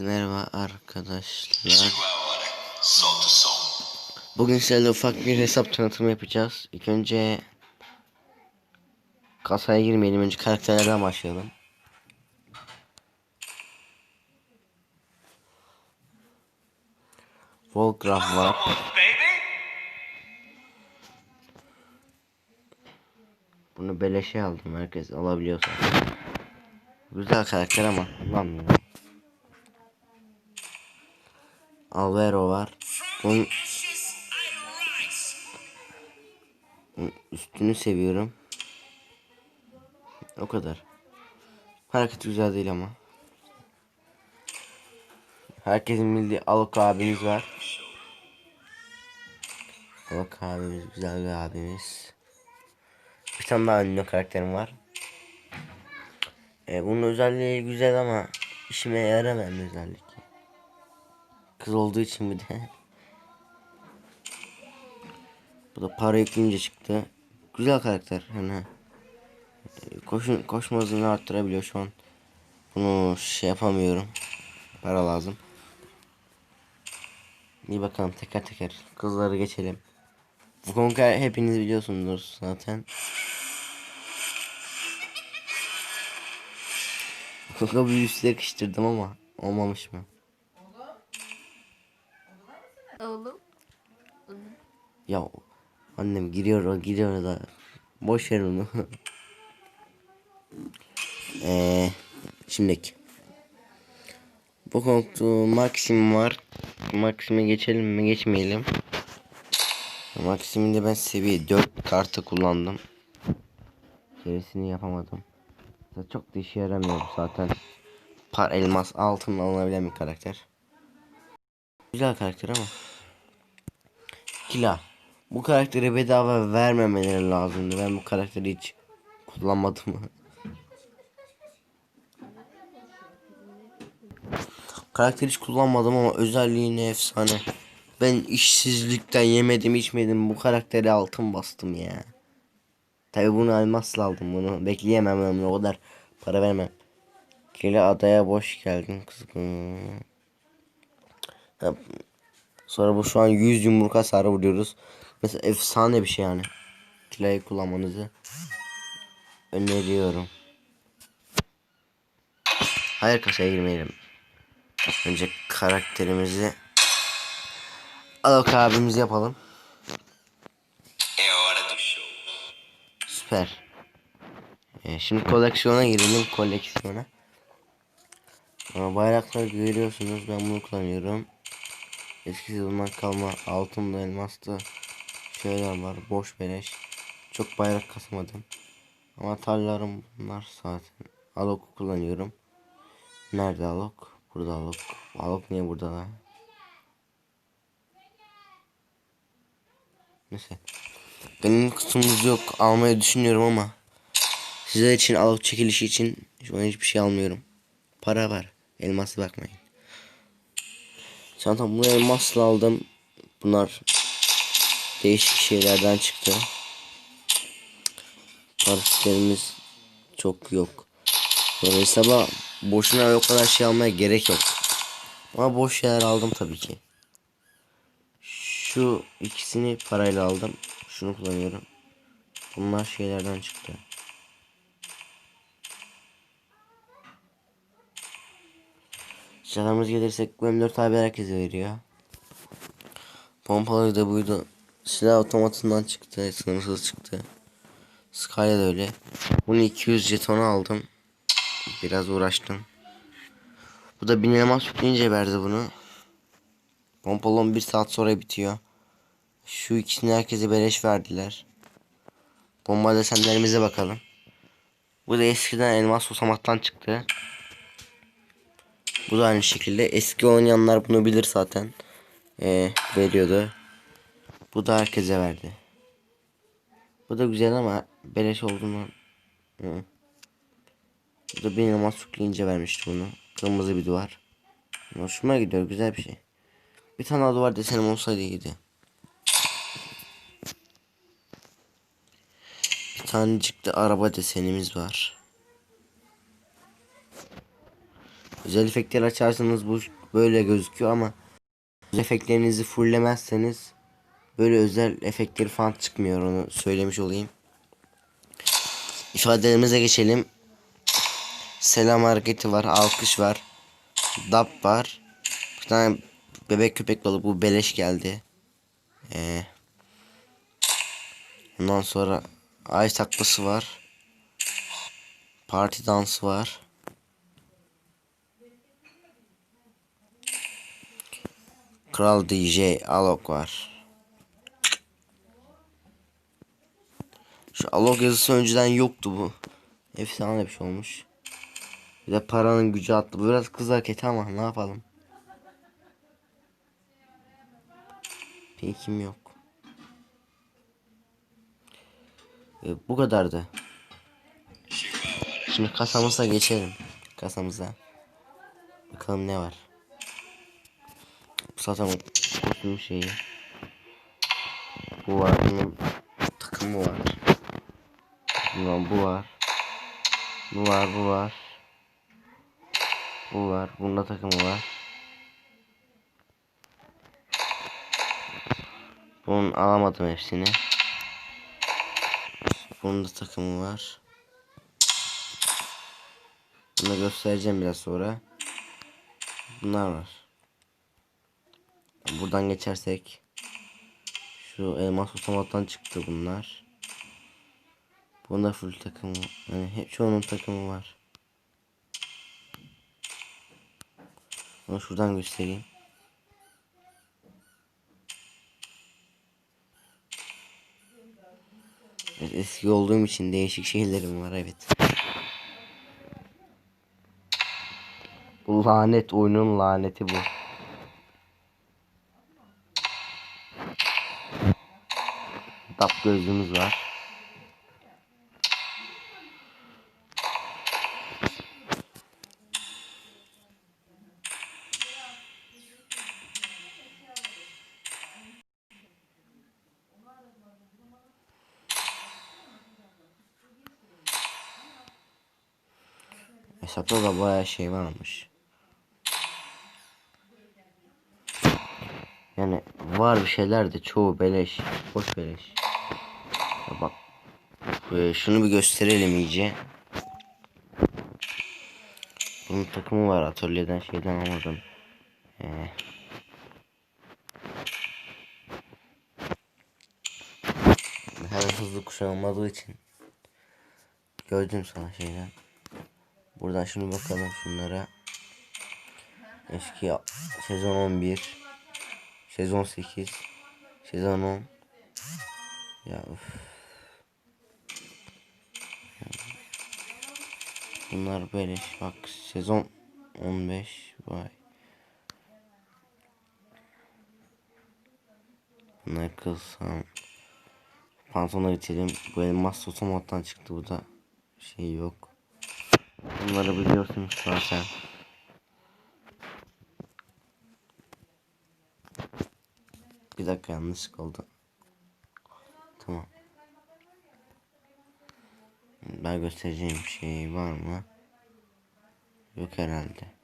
Merhaba arkadaşlar. Bugün sizlerle ufak bir hesap tanıtımı yapacağız. İlk önce kasaya girmeyelim. Önce karakterlerden başlayalım. Volgraf var. Bunu beleşe aldım. Herkes alabiliyorsa. Güzel karakter ama kullanmıyorum. Alvaro var. Bunun üstünü seviyorum. O kadar. Hareket güzel değil ama. Herkesin bildiği Alok abimiz var. Alok abimiz güzel bir abimiz. Bir tane daha ünlü karakterim var. E, bunun özelliği güzel ama işime yaramayan özellik. Kız olduğu için bir de. Bu da para yükleyince çıktı. Güzel karakter hani. Koşun, koşma hızını arttırabiliyor şu an. Bunu şey yapamıyorum. Para lazım. İyi bakalım teker teker. Kızları geçelim. Bu konuyu hepiniz biliyorsunuz zaten. Kanka bir üstü yakıştırdım ama olmamış mı? Oğlum. Ya annem giriyor o giriyor da boş ver onu. Eee şimdiki. Bu kontu Maxim var. Maxim'e geçelim mi geçmeyelim. Maxim'de ben seviye 4 kartı kullandım. Gerisini yapamadım. Çok da işe yaramıyor zaten. Par elmas altın alınabilen bir karakter. Güzel karakter ama. Kila. Bu karakteri bedava vermemeleri lazımdı. Ben bu karakteri hiç kullanmadım. Karakteri hiç kullanmadım ama özelliğini efsane. Ben işsizlikten yemedim içmedim bu karakteri altın bastım ya. Tabi bunu elmasla aldım bunu. Bekleyemem ben o kadar para vermem. Kila adaya boş geldin kızgın. Sonra bu şu an 100 yumruk hasarı vuruyoruz. Mesela efsane bir şey yani. Kilayı kullanmanızı öneriyorum. Hayır kasaya girmeyelim. Önce karakterimizi Alok abimizi yapalım. Do show. Süper. Ee, şimdi koleksiyona girelim koleksiyona. Ama bayrakları görüyorsunuz ben bunu kullanıyorum. Eski yıldan kalma altın elmaslı şeyler var boş beleş. Çok bayrak kasmadım. Ama tarlarım bunlar zaten. Alok kullanıyorum. Nerede Alok? Burada Alok. Alok niye burada lan? Neyse. Benim kısmımız yok. Almayı düşünüyorum ama sizler için Alok çekilişi için şu an hiçbir şey almıyorum. Para var. Elması bakmayın. Zaten bunu elmasla aldım. Bunlar değişik şeylerden çıktı. Parasitlerimiz çok yok. Hesaba boşuna o kadar şey almaya gerek yok. Ama boş şeyler aldım tabii ki. Şu ikisini parayla aldım. Şunu kullanıyorum. Bunlar şeylerden çıktı. Silahlarımız gelirsek bu M4 abi herkese veriyor. Pompalı da buydu. Silah otomatından çıktı. Sınırsız çıktı. Sky'la da öyle. Bunu 200 jetonu aldım. Biraz uğraştım. Bu da 1000 elmas yükleyince verdi bunu. Pompalı 11 saat sonra bitiyor. Şu ikisini herkese beleş verdiler. Bomba desenlerimize bakalım. Bu da eskiden elmas susamaktan çıktı. Bu da aynı şekilde. Eski oynayanlar bunu bilir zaten. Ee, veriyordu. Bu da herkese verdi. Bu da güzel ama beleş olduğunu. Hı. Bu da benim elmas yükleyince vermişti bunu. Kırmızı bir duvar. Hoşuma gidiyor güzel bir şey. Bir tane daha duvar desenim olsaydı iyiydi. Bir tanecik de araba desenimiz var. Özel efektleri açarsanız bu böyle gözüküyor ama özel efektlerinizi fulllemezseniz böyle özel efektleri falan çıkmıyor onu söylemiş olayım. İfadelerimize geçelim. Selam hareketi var, alkış var. Dap var. Bir tane bebek köpek balığı bu beleş geldi. Ee, ondan sonra ay taklası var. Parti dansı var. Kral DJ Alok var. Şu Alok yazısı önceden yoktu bu. Efsane bir şey olmuş. Bir de paranın gücü attı. Biraz kız hareketi ama ne yapalım. Pinkim yok. E, bu kadardı. Şimdi kasamıza geçelim. Kasamıza. Bakalım ne var. Zaten kostüm şeyi. Bu var. Bunun takımı var. Bundan bu var. Bu var, bu var. Bu var. Bunda takımı var. Bunun alamadım hepsini. Bunun da takımı var. Bunu göstereceğim biraz sonra. Bunlar var. Buradan geçersek şu elmas otomattan çıktı bunlar. Bunda full takımı. Yani hep çoğunun takımı var. Onu şuradan göstereyim. Evet, eski olduğum için değişik şeylerim var evet. Bu lanet oyunun laneti bu. Tap gözlüğümüz var. Hesapta da bayağı şey varmış. Yani var bir şeyler de çoğu beleş. Boş beleş. Bak. Ee, şunu bir gösterelim iyice. Bunun takımı var atölyeden şeyden almadım. Ee, Hemen hızlı kuşağım olmadığı için gördüm sana şeyden. Buradan şunu bakalım şunlara. Eski sezon 11 sezon 8 sezon 10 ya üf. Bunlar böyle bak sezon 15 vay. Bunlar kılsam pantolona geçelim. Bu elmas otomattan çıktı bu da şey yok. Bunları biliyorsunuz zaten. Bir dakika yanlışlık oldu. Tamam. Ben göstereceğim bir şey var mı? Yok herhalde.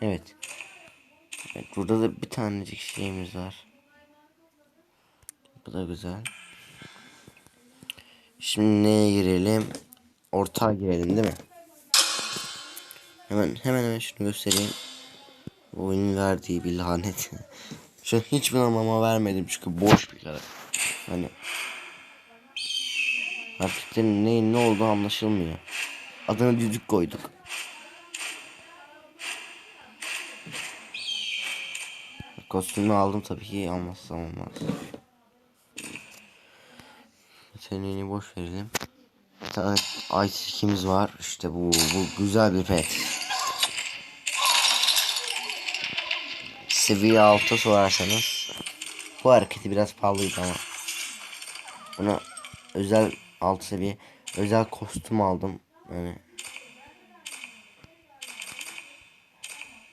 Evet. Evet burada da bir tanecik şeyimiz var. Bu da güzel. Şimdi neye girelim? Ortağa girelim değil mi? Hemen hemen hemen şunu göstereyim. Bu oyunun verdiği bir lanet. Şu hiçbir anlama vermedim çünkü boş bir kadar. Hani Hareketlerin neyin ne olduğu anlaşılmıyor. Adını düdük koyduk. Kostümü aldım tabii ki almazsam olmaz. Yeteneğini boş verelim. Bir tane var. İşte bu bu güzel bir pet. Seviye 6 sorarsanız bu hareketi biraz pahalıydı ama Buna özel altı seviye özel kostüm aldım. Yani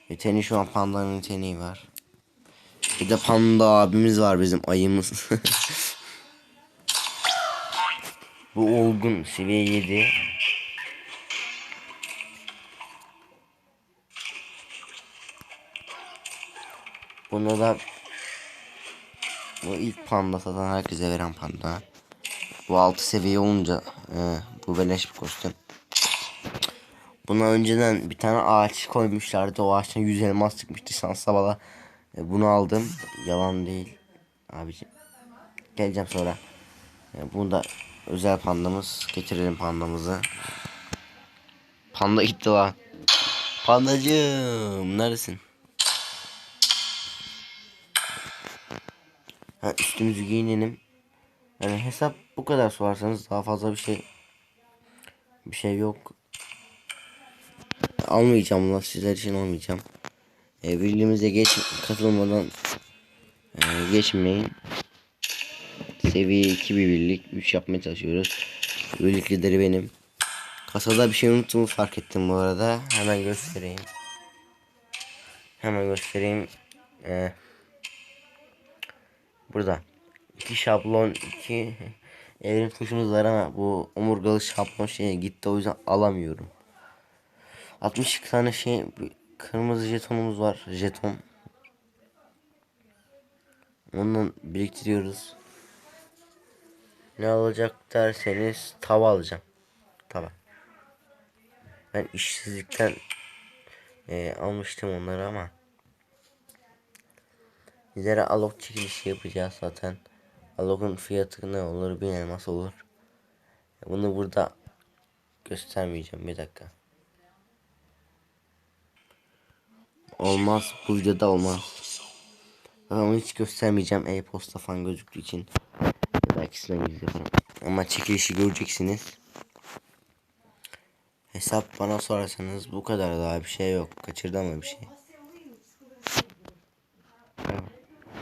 Yeteneği şu an pandanın yeteneği var. Bir de panda abimiz var bizim ayımız. Bu olgun seviye 7. Bunda da bu ilk panda satan herkese veren panda. Bu 6 seviye olunca e, bu beleş bir kostüm. Buna önceden bir tane ağaç koymuşlardı. O ağaçtan 100 elmas çıkmıştı şansa bala. E, bunu aldım. Yalan değil. Abiciğim. Geleceğim sonra. E, bunu da özel pandamız. Getirelim pandamızı. Panda gitti lan. Pandacığım neredesin? Ha, üstümüzü giyinelim. Yani hesap bu kadar sorarsanız daha fazla bir şey bir şey yok. Almayacağım lan sizler için almayacağım. E, birliğimize geç katılmadan e, geçmeyin. Seviye 2 bir birlik 3 yapmaya çalışıyoruz. Birlik lideri benim. Kasada bir şey unuttuğumu fark ettim bu arada. Hemen göstereyim. Hemen göstereyim. Ee, burada. İki şablon, iki evrim tuşumuz var ama bu omurgalı şablon şeye gitti o yüzden alamıyorum. 60 tane şey kırmızı jetonumuz var. Jeton. Ondan biriktiriyoruz. Ne alacak derseniz tava alacağım. Tava. Ben işsizlikten e, almıştım onları ama bizlere alok çekilişi yapacağız zaten. Alok'un fiyatı ne olur bir elmas olur. Bunu burada göstermeyeceğim bir dakika. Olmaz bu videoda olmaz. Ama hiç göstermeyeceğim e-posta falan gözüktüğü için. Ya da ikisinden gizli yaparım. Ama çekilişi göreceksiniz. Hesap bana sorarsanız bu kadar daha bir şey yok. Kaçırdı ama bir şey.